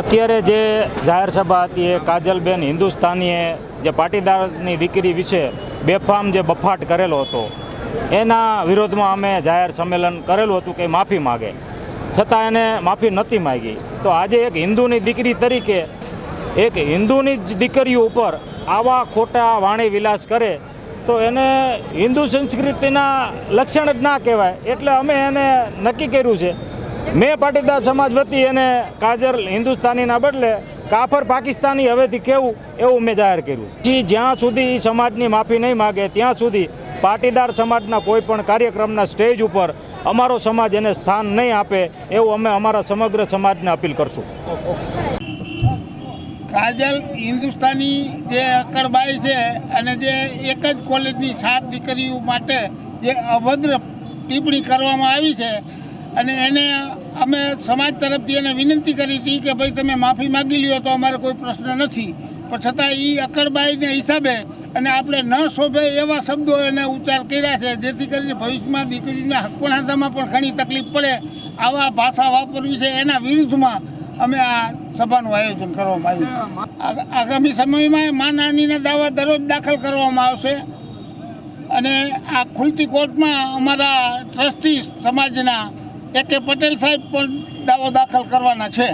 અત્યારે જે જાહેર સભા હતી એ કાજલબેન હિન્દુસ્તાનીએ જે પાટીદારની દીકરી વિશે બેફામ જે બફાટ કરેલો હતો, એના વિરોધમાં અમે જાહેર સંમેલન કરેલું હતું કે માફી માગે. છતાં એને માફી નહોતી માગી. તો આજે એક હિન્દુની દીકરી તરીકે એક હિન્દુની જ દીકરીઓ ઉપર આવા ખોટા વાણી વિલાસ કરે, તો એને હિન્દુ સંસ્કૃતિના લક્ષણ જ ના કહેવાય. એટલે અમે એને નક્કી કર્યું છે મેં પાટીદાર સમાજ વતી એને કાજલ હિન્દુસ્તાનીના બદલે કાફર પાકિસ્તાની હવેથી કેવું એવું મેં જાહેર કર્યું છે. જ્યાં સુધી સમાજની માફી નહીં માગે, ત્યાં સુધી પાટીદાર સમાજના કોઈ પણ કાર્યક્રમના સ્ટેજ ઉપર અમારો સમાજ એને સ્થાન નહીં આપે એવું અમે અમારા સમગ્ર સમાજને અપીલ કરશું. કાજલ હિન્દુસ્તાની જે અકડબાઈ છે અને જે એક જ કોલેજની સાત દીકરીઓ માટે જે અભદ્ર ટિપ્પણી કરવામાં આવી છે અને એને અમે સમાજ તરફથી એને વિનંતી કરી હતી કે ભાઈ તમે માફી માગી લ્યો તો અમારે કોઈ પ્રશ્ન નથી. પણ છતાં એ અકડબાઈને હિસાબે અને આપણે ન શોભે એવા શબ્દો એને ઉચ્ચાર કર્યા છે, જેથી કરીને ભવિષ્યમાં દીકરીના હકપણાતામાં પણ ઘણી તકલીફ પડે આવા ભાષા વાપરવી છે. એના વિરુદ્ધમાં અમે આ સભાનું આયોજન કરવામાં આવ્યું. આગામી સમયમાં માનહાનિના દાવા દરરોજ દાખલ કરવામાં આવશે. અને આ ખુલતી કોર્ટમાં અમારા ટ્રસ્ટી સમાજના એ કે પટેલ સાહેબ પણ દાવો દાખલ કરવાના છે.